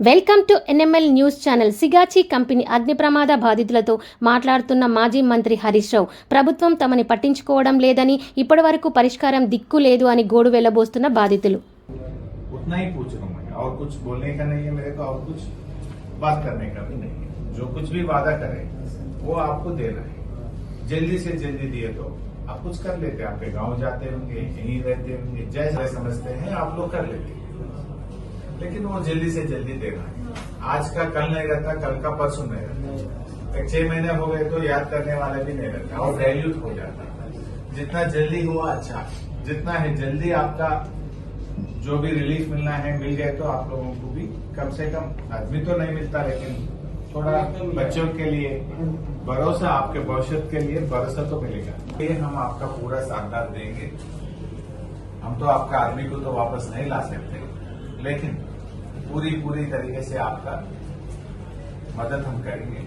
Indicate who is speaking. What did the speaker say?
Speaker 1: welcome to NML news channel Sigachi company అగ్ని ప్రమాద బాధితులతో మాట్లాడుతున్న మాజీ మంత్రి హరీష్ రావు ప్రభుత్వం తమని పట్టించుకోవడం లేదని ఇప్పటివరకు పరిష్కారం దిక్కు లేదు అని గోడు వెళ్లబోస్తున్న బాధితులు
Speaker 2: उतना ही पूछ रहा हूँ मैं और कुछ बोलने का नहीं है मेरे को और कुछ बात करने का भी नहीं है जो कुछ भी वादा करे वो आपको देना है जल्दी से जल्दी दिए तो आप कुछ कर लेते आपके गांव जाते होंगे यहीं रहते होंगे जैसे समझते हैं आप लोग कर लेते लेकिन वो जल्दी से जल्दी देना आज का कल नहीं रहता, कल का परसों नहीं रहता। छह महीने हो गए तो याद करने वाला भी नहीं रहता, और वैल्यूट हो जाता जितना जल्दी हुआ अच्छा। जितना है जल्दी आपका जो भी रिलीफ मिलना है, मिल गए तो आप लोगों को भी कम से कम, आदमी तो नहीं मिलता, लेकिन थोड़ा बच्चों के लिए, भरोसा आपके भविष्य के लिए, भरोसा तो मिलेगा। ये हम आपका पूरा साथ देंगे। हम तो आपका आदमी को तो वापस नहीं ला सकते। लेकिन पूरी पूरी तरीके से आपका मदद हम करेंगे।